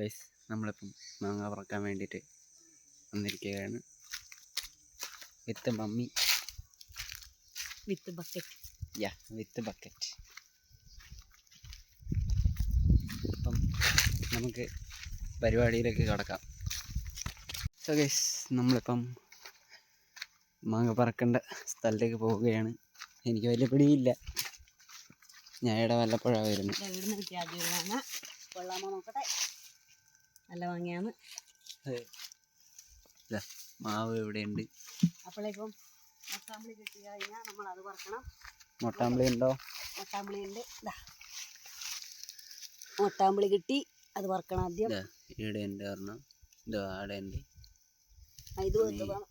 Guys നമ്മളിപ്പം മാങ്ങ പറക്കാൻ വേണ്ടിയിട്ട് വന്നിരിക്കുകയാണ്. With mummy with bucket ya with bucket അപ്പം നമുക്ക് പരിപാടിയിലേക്ക് കടക്കാം. സോ ഗൈസ് നമ്മളിപ്പം മാങ്ങ പറക്കേണ്ട സ്ഥലത്തേക്ക് പോവുകയാണ്. എനിക്ക് വലിയ പിടിയില്ല. ഞാൻ ഇവിടെ വല്ലപ്പോഴാണ് വരുന്നത്. നല്ല മാങ്ങയാന്ന് ഇതാ മാവ് ഇവിടെയുണ്ട്. അപ്പോഴേക്കും മൊട്ടാമ്പിളി കിട്ടി കഴിഞ്ഞാൽ നമ്മൾ അത് വറക്കണം. മൊട്ടാമ്പളി ഉണ്ടോ? മൊട്ടാമ്പളി ഉണ്ട്. ഇതാ മൊട്ടാമ്പളി കിട്ടി. അത് വറക്കണം ആദ്യം. ഇവിടെ ഉണ്ട് പറഞ്ഞു ഇതോ അവിടെ ഉണ്ട് ഇത് വെത്തതാണ്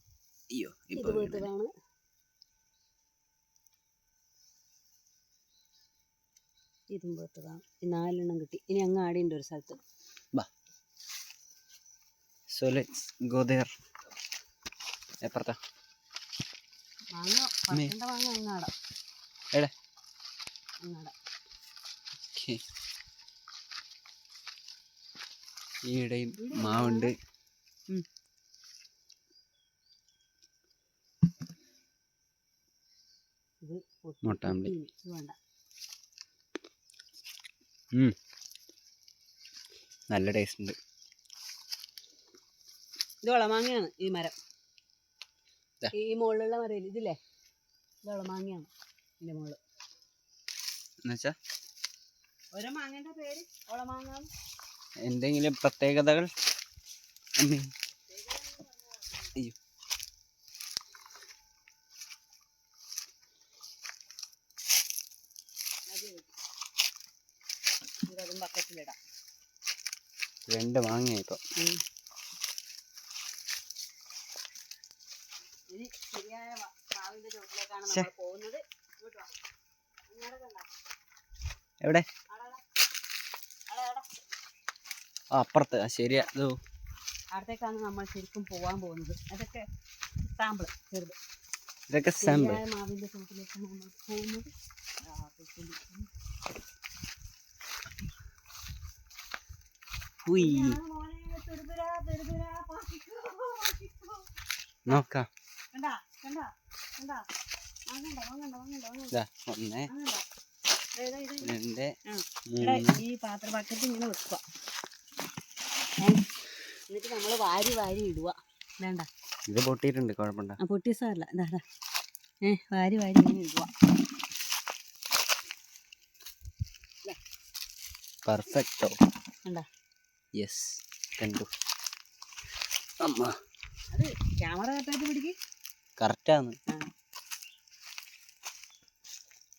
അയ്യോ ഇത് വെത്തതാണ് ഇതും വെത്തതാണ് ഈ നാലെണ്ണം കിട്ടി. ഇനി അങ്ങ് ആടെയുണ്ട് ഒരു സ്ഥലത്ത്. ബാ സോ ലെറ്റ്സ് ഗോ ദർ എപ്പുറത്താ അങ്ങാടാം ഓക്കെ ഈയിടെയും മാവുണ്ട് ഉം. നല്ല ടേസ്റ്റ് ഉണ്ട് ഇത് വളമാങ്ങയാണ് ഈ മരം. ഈ മുകളിലുള്ള മരം? ഇതില്ലേ? ഇത് വളമാങ്ങയാണ് ഇതിന്റെ മുകളിൽ എന്നുവെച്ചാ? ഓരോ മാങ്ങേന്റെ പേര്? എന്തെങ്കിലും പ്രത്യേകതകൾ? അമ്മേ. അയ്യോ. അതും ബക്കറ്റിലിടാം രണ്ട് ഇപ്പൊ ഉം. ഇനി ശരിയായ വ- നമ്മൾ പോകുന്നത്? എവിടെ? അപ്പുറത്ത്. ശരിയാ. അവിടത്തേക്കാണ് നമ്മൾ ശരിക്കും പോവാൻ പോകുന്നത്. അതൊക്കെ സാമ്പിൾ ചെറുത്. ഇതൊക്കെ സാമ്പിൾ മാവിന്റെ ചോട്ടിലേക്കാണ് നമ്മൾ പോകുന്നത്. നോക്കാം. കണ്ടാ കണ്ടാ കണ്ടാ. ഒന്ന്. രണ്ട് മൂന്ന്. ഈ പാത്ര ബക്കറ്റ് ഇങ്ങനെ വെക്കുക. എന്നിട്ട് നമ്മൾ വാരി വാരി ഇടുക. വേണ്ട. ഇത് പൊട്ടിയിട്ടുണ്ട് കുഴപ്പമുണ്ടോ ആ പൊട്ടിയ സാറല്ല ഇതാ ഇതാ. ഏ വാരി വാരി ഇങ്ങനെ ഇടുക. പെർഫെക്റ്റോ കണ്ടാ യെസ് കണ്ടു. അമ്മ. അത് ക്യാമറ കറക്റ്റായിട്ട് പിടിക്ക്. കറക്റ്റാണ് ആ. ഓ ദാ. ഇങ്ങനെ വെക്കുക ഏ ഉം. ഇങ്ങനെ വെക്കുക ഇവിടെ വെക്കുക.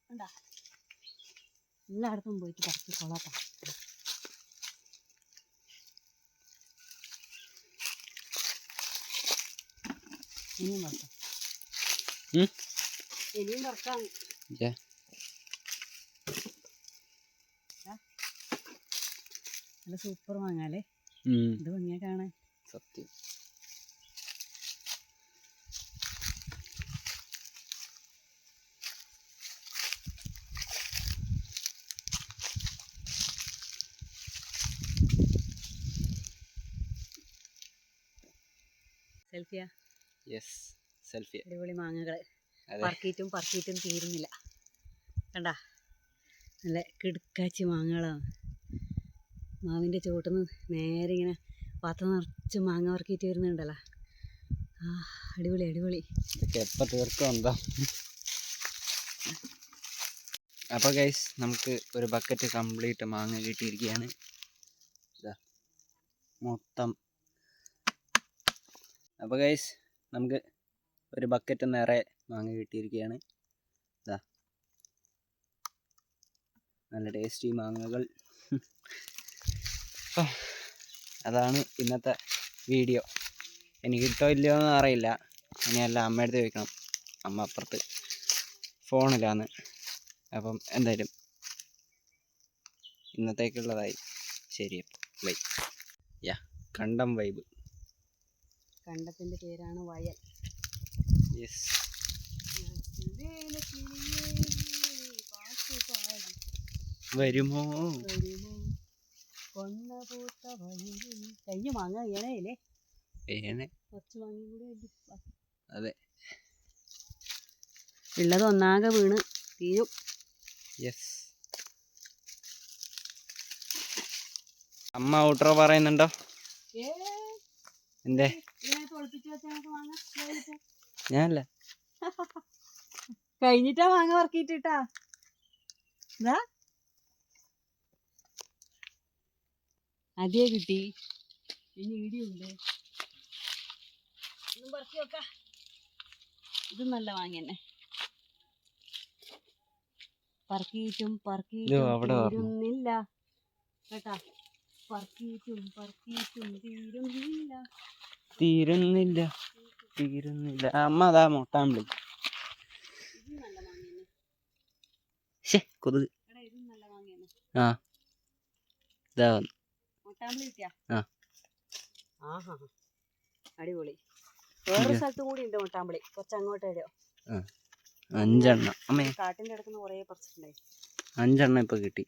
കണ്ടാ എല്ലായിടത്തും പോയിട്ട് കറക്റ്റ് കൊള്ളാട്ടാ ഇനിയും വറക്കാം ഉം? ഇനിയും വറക്കാം നല്ല സൂപ്പർ മാങ്ങാല്ലേ? ഇത് ഭംഗിയാ കാണാൻ. സത്യം. സെൽഫിയാ? യെസ് സെൽഫി അടിപൊളി മാങ്ങകൾ പറക്കിയിട്ടും പറക്കിയിട്ടും തീരുന്നില്ല. കണ്ടാ? നല്ല കിടുക്കാച്ചി മാങ്ങകളാണ്. മാവിന്റെ ചുവട്ടിൽ നിന്ന് നേരെ ഇങ്ങനെ പാത്രം നിറച്ച് മാങ്ങ വറക്കിയിട്ട് വരുന്നുണ്ടല്ലോ. ആ അടിപൊളി അടിപൊളി. എപ്പോൾ തീർക്കും എന്തോ? അപ്പോൾ ഗൈസ് നമുക്ക് ഒരു ബക്കറ്റ് കംപ്ലീറ്റ് മാങ്ങ കിട്ടിയിരിക്കുകയാണ്. മൊത്തം. അപ്പോൾ ഗൈസ് നമുക്ക് ഒരു ബക്കറ്റ് നിറയെ മാങ്ങ കിട്ടിയിരിക്കുകയാണ്. നല്ല ടേസ്റ്റി മാങ്ങകൾ. അപ്പം അതാണ് ഇന്നത്തെ വീഡിയോ. എനിക്ക് കിട്ടോ ഇല്ലയോ എന്ന് അറിയില്ല. ഇനിയല്ല അമ്മയടുത്ത് ചോദിക്കണം. അമ്മ അപ്പുറത്ത് ഫോണിലാണ്. അപ്പം എന്തായാലും ഇന്നത്തേക്കുള്ളതായി. ശരി ബൈ. യാ കണ്ടം വൈബ്. കണ്ടത്തിന്റെ പേരാണ് വയൽ. യെസ്. വരുമോ? കഴിഞ്ഞു മാങ്ങ വീണേലേ വേണേ കുറച്ച് മാങ്ങയും കൂടി അതെ. ഉള്ളത് ഒന്നാകെ വീണ് തീരും. യെസ് അമ്മ ഔട്ട്രോ പറയുന്നുണ്ടോ? എന്തേ? ഞാനല്ല. കഴിഞ്ഞിട്ടാ മാങ്ങ വർക്കിട്ടിട്ടാ ഇതാ അതേ കിട്ടി. ഇനി ഇടിയുണ്ട് ഒന്നും പറക്കി നോക്ക ഇത് നല്ല വാങ്ങി തന്നെ പറക്കിയിട്ടും പറക്കിയിട്ടും. തീരുന്നില്ല. കേട്ടാ? പറക്കിയിട്ടും പറക്കിയിട്ടും തീരുന്നില്ല. തീരുന്നില്ല തീരുന്നില്ല. അമ്മ അതാ മുട്ടാൻ വിളി. കൊതുക്. ആ. ഇതാ വന്നു. മുട്ടാമ്പളി കിട്ടിയാ ആ. ആഹാ അടിപൊളി. വേറൊരു സ്ഥലത്തും കൂടി ഉണ്ട് മുട്ടാമ്പളി കുറച്ച് അങ്ങോട്ട് ഇടയോ അഞ്ചെണ്ണം. അമ്മേ. കാട്ടിന്റെ അടുത്തുനിന്ന് കുറേ പറിച്ചിട്ടുണ്ടായി. അഞ്ചെണ്ണം ഇപ്പൊ കിട്ടി.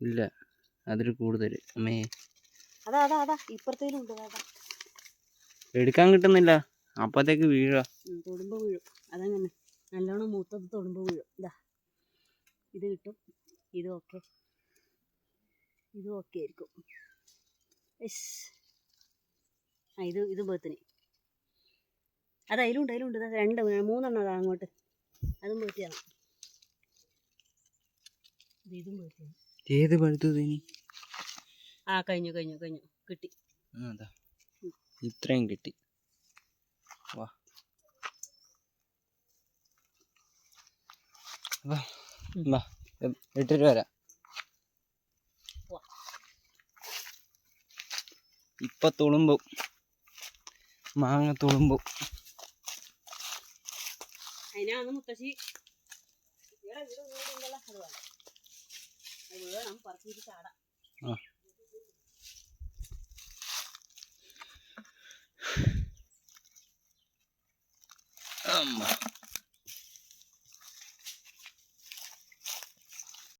ഇല്ല. അതിൽ കൂടുതൽ. അമ്മേ. അതാ അതാ അതാ. ഇപ്പുറത്തേലും ഉണ്ട് അതാ എടുക്കാൻ കിട്ടുന്നില്ല. അപ്പത്തേക്ക് വീഴാ. തൊടുമ്പോ വീഴും. അതങ്ങനെ. നല്ലോണം മൂത്തത് തൊടുമ്പോ വീഴും. ഇതാ ഇത് കിട്ടും. ഇത് ഓക്കെ ഇതും ഓക്കെ ആയിരിക്കും എസ് ആ ഇത് ഇത് ബേത്തിന് അത് അതിലുണ്ട് അതിലുണ്ട്. ഉണ്ട് രണ്ട് മൂന്നെണ്ണം അതാ അങ്ങോട്ട്. അതും ബേത്തിയാണ് ഇത് ബേത്തിയാണ് ഏത് പഴുത്തത് ഇനി? ആ കഴിഞ്ഞു കഴിഞ്ഞു കഴിഞ്ഞു. കിട്ടി. അതാ. ഇത്രയും കിട്ടി. വാ. വാ. വാ. ഇട്ടിട്ട് വരാം. ഇപ്പൊ തുളുമ്പും. മാങ്ങ തുളുമ്പും. അതിനാണ് മുത്തശ്ശി. അമ്മ.